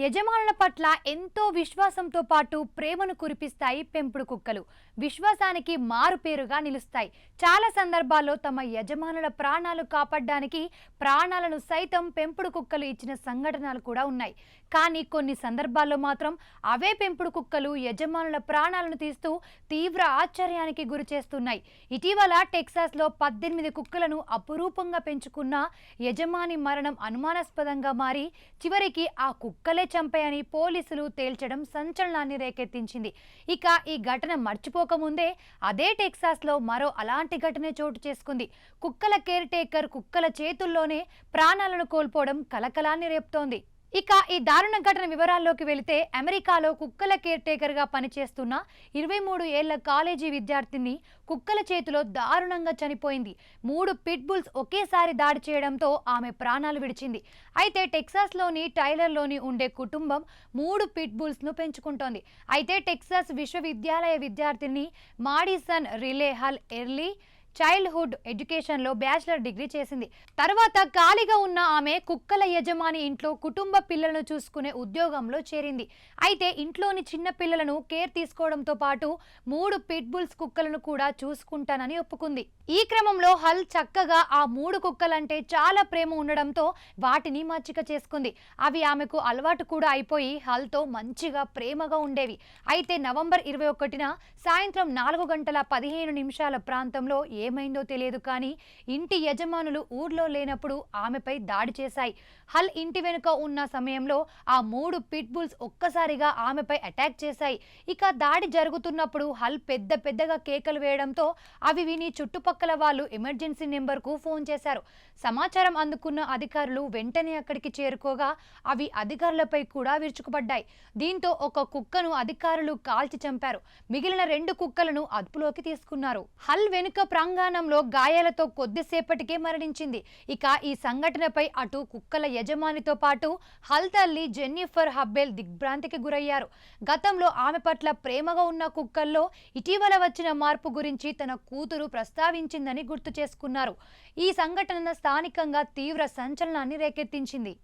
యజమానుల పట్ల ఎంతో విశ్వాసంతో పాటు ప్రేమను కురిపిస్తాయి పెంపుడు కుక్కలు. విశ్వాసానికి మారు పేరుగా నిలుస్తాయి. చాలా సందర్భాల్లో తమ యజమానుల ప్రాణాలు కాపాడడానికి ప్రాణాలను సైతం పెంపుడు కుక్కలు ఇచ్చిన సంఘటనలు కూడా ఉన్నాయి. కానీ కొన్ని సందర్భాల్లో మాత్రం అవే పెంపుడు కుక్కలు యజమానుల ప్రాణాలను తీస్తూ తీవ్ర ఆశ్చర్యానికి గురి చేస్తున్నాయి ఇటీవల టెక్సాస్లో పద్దెనిమిది కుక్కలను అపురూపంగా పెంచుకున్న యజమాని మరణం అనుమానాస్పదంగా మారి చివరికి ఆ కుక్కలే చంపాయని పోలీసులు తేల్చడం సంచలనాన్ని రేకెత్తించింది. ఇక ఈ ఘటన మర్చిపోకముందే అదే టెక్సాస్లో మరో అలాంటి ఘటన చోటు చేసుకుంది. కుక్కల కేర్ టేకర్ కుక్కల చేతుల్లోనే ప్రాణాలను కోల్పోవడం కలకలాన్ని రేపుతోంది. ఇక ఈ దారుణ ఘటన వివరాల్లోకి వెళితే అమెరికాలో కుక్కల కేర్ టేకర్గా పనిచేస్తున్న ఇరవై మూడు ఏళ్ళ కాలేజీ విద్యార్థిని కుక్కల చేతిలో దారుణంగా చనిపోయింది. మూడు పిట్ బుల్స్ ఒకేసారి దాడి చేయడంతో ఆమె ప్రాణాలు విడిచింది. అయితే టెక్సాస్లోని టైలర్లోని ఉండే కుటుంబం మూడు పిట్ బుల్స్ను పెంచుకుంటోంది. అయితే టెక్సాస్ విశ్వవిద్యాలయ విద్యార్థిని మాడిసన్ రిలేహల్ ఎర్లీ చైల్డ్హుడ్ ఎడ్యుకేషన్లో బ్యాచిలర్ డిగ్రీ చేసింది. తర్వాత ఖాళీగా ఉన్న ఆమె కుక్కల యజమాని ఇంట్లో కుటుంబ పిల్లలను చూసుకునే ఉద్యోగంలో చేరింది. అయితే ఇంట్లోని చిన్న పిల్లలను కేర్ తీసుకోవడంతో పాటు మూడు పిట్బుల్స్ కుక్కలను కూడా చూసుకుంటానని ఒప్పుకుంది. ఈ క్రమంలో హల్ చక్కగా ఆ మూడు కుక్కలంటే చాలా ప్రేమ ఉండడంతో వాటిని మచ్చిక చేసుకుంది. అవి ఆమెకు అలవాటు కూడా అయిపోయి హల్తో మంచిగా ప్రేమగా ఉండేవి. అయితే నవంబర్ ఇరవై ఒకటిన సాయంత్రం నాలుగు గంటల పదిహేను నిమిషాల ప్రాంతంలో ఏమైందో తెలియదు కానీ ఇంటి యజమానులు ఊర్లో లేనప్పుడు ఆమెపై దాడి చేశాయి. హల్ ఇంటి వెనుక ఉన్న సమయంలో ఆ మూడు పిట్ బుల్స్ ఒక్కసారిగా ఆమెపై అటాక్ చేశాయి. ఇక దాడి జరుగుతున్నప్పుడు హల్ పెద్ద పెద్దగా కేకలు వేయడంతో అవి విని చుట్టుపక్కల వాళ్ళు ఎమర్జెన్సీ నెంబర్కు ఫోన్ చేశారు. సమాచారం అందుకున్న అధికారులు వెంటనే అక్కడికి చేరుకోగా అవి అధికారులపై కూడా విరుచుకుపడ్డాయి. దీంతో ఒక కుక్కను అధికారులు కాల్చి చంపారు. మిగిలిన రెండు కుక్కలను అదుపులోకి తీసుకున్నారు. హల్ వెనుక ప్రాంగణంలో గాయాలతో కొద్దిసేపటికే మరణించింది. ఇక ఈ సంఘటనపై అటు కుక్కల యజమానితో పాటు హల్ తల్లి జెన్నిఫర్ హబ్బెల్ దిగ్భ్రాంతికి గురయ్యారు. గతంలో ఆమె పట్ల ప్రేమగా ఉన్న కుక్కల్లో ఇటీవల వచ్చిన మార్పు గురించి తన కూతురు ప్రస్తావించారు ప్రస్తావించిందని గుర్తు చేసుకున్నారు. ఈ సంఘటన స్థానికంగా తీవ్ర సంచలనాన్ని రేకెత్తించింది.